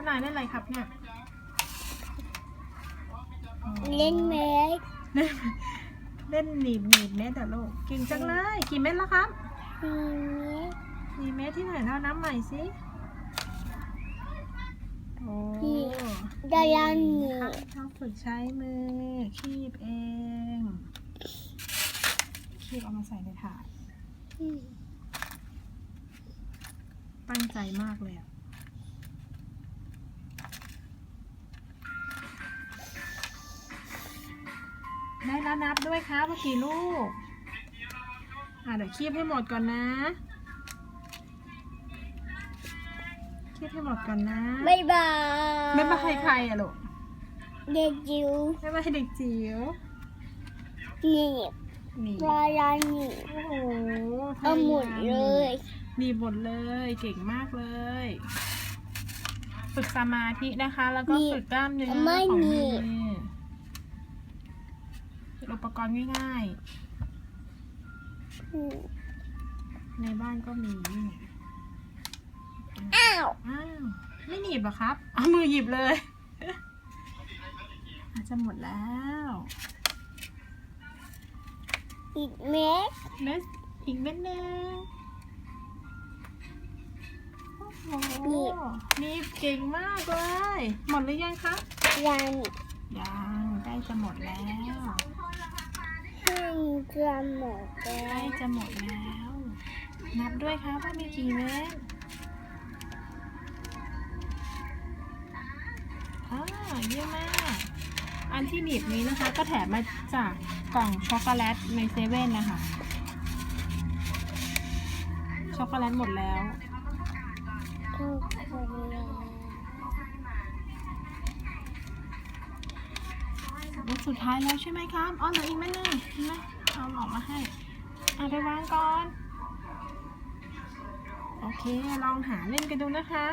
จ้านายเล่นอะไรครับเนี่ยอ๋อเล่นเมสเล่นเล่นหนีบหนีบเม็ดอะลูกเก่งจังเลยกี่เม็ดแล้วครับมีเมสมีเม็ดที่ไหนเท่าน้ำใหม่สิโอ้ดาราหนีครับต้องฝึกใช้มือคีบเองคีบเอามาใส่ในถาดตั้งใจมากเลยอะ ได้แล้วนับด้วยครับว่ากี่ลูก อะเดี๋ยวคีบให้หมดก่อนนะ คีบให้หมดก่อนนะ บ๊ายบายไม่มาให้ใครอะลูกเด็กจิ๋วไม่มาให้เด็กจิ๋ว หนีบนี่ดาราหนีบโอ้โหเอาหมดเลยหนีบหมดเลย เก่งมากเลย ฝึกสมาธินะคะ แล้วก็ฝึกกล้ามเนื้อของมือเป็นอุ ปกรณ์ง่ายๆ ในบ้านก็มีนี่ไงอ้าว อ้าว ไม่หนีบเหรอครับ เอามือหยิบเลย อาจจะหมดแล้วอีกเมสเม็ดอีกเม็ดหนึงโอ้โหนี่เก่งมากเลย หมดหรือยังคะยันยังใกล้จะหมดแล้ว ห้ามกระหมดแล้ใกล้จะหมดแล้ว นับด้วยครับว่ามีกี่เม็ดอ่าเยี่ยมมาก อันที่หนีบนี้นะคะ ก็แถมมาจากกล่องช็อกโกแลตในเซเว่นนะคะ ช็อกโกแลตหมดแล้วทุกคนเลย เม็ดสุดท้ายแล้วใช่ไหมครับอ๋อเหลืออีกเม็ดหนึงเห็นไหมเอาออกมาให้เอาไปวางก่อน โอเค ลองหาเล่นกันดูนะคะ